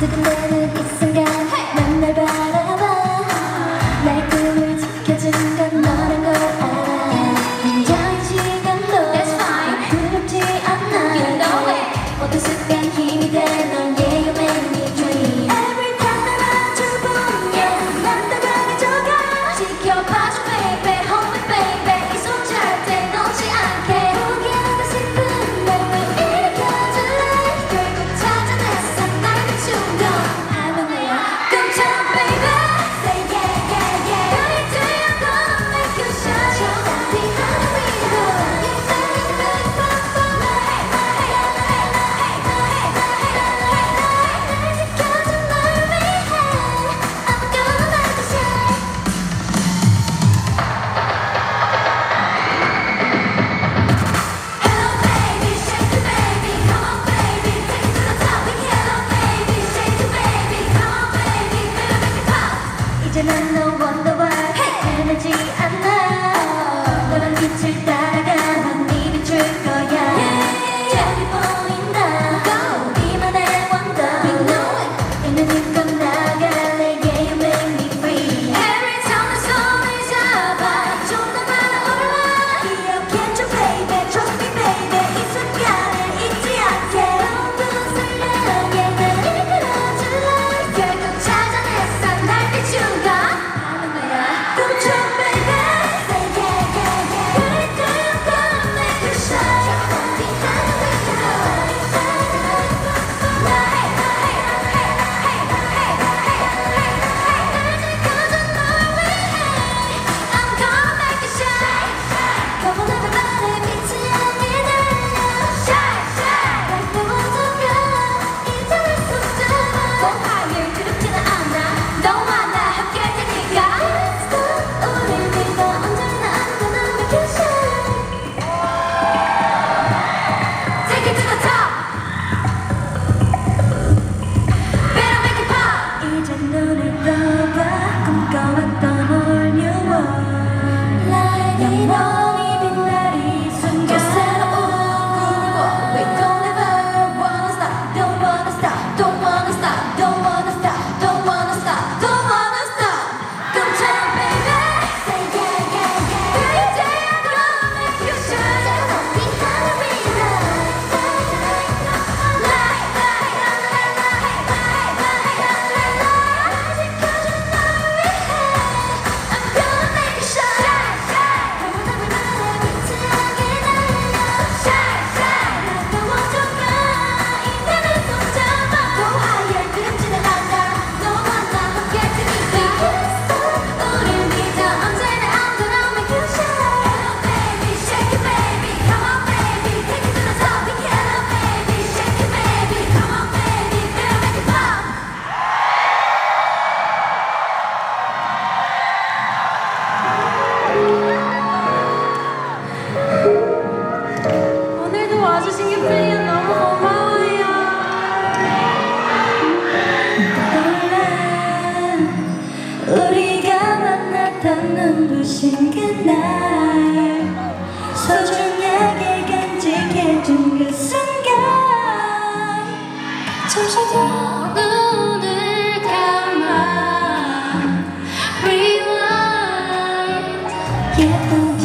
지금 나는 이 순간. 와주신 게 플리언 너무 고마워요. 원래 우리가 만났던 눈부신 그날 소중하게 간직해준 그 순간 잠시도 눈을 감아 Rewind 예쁜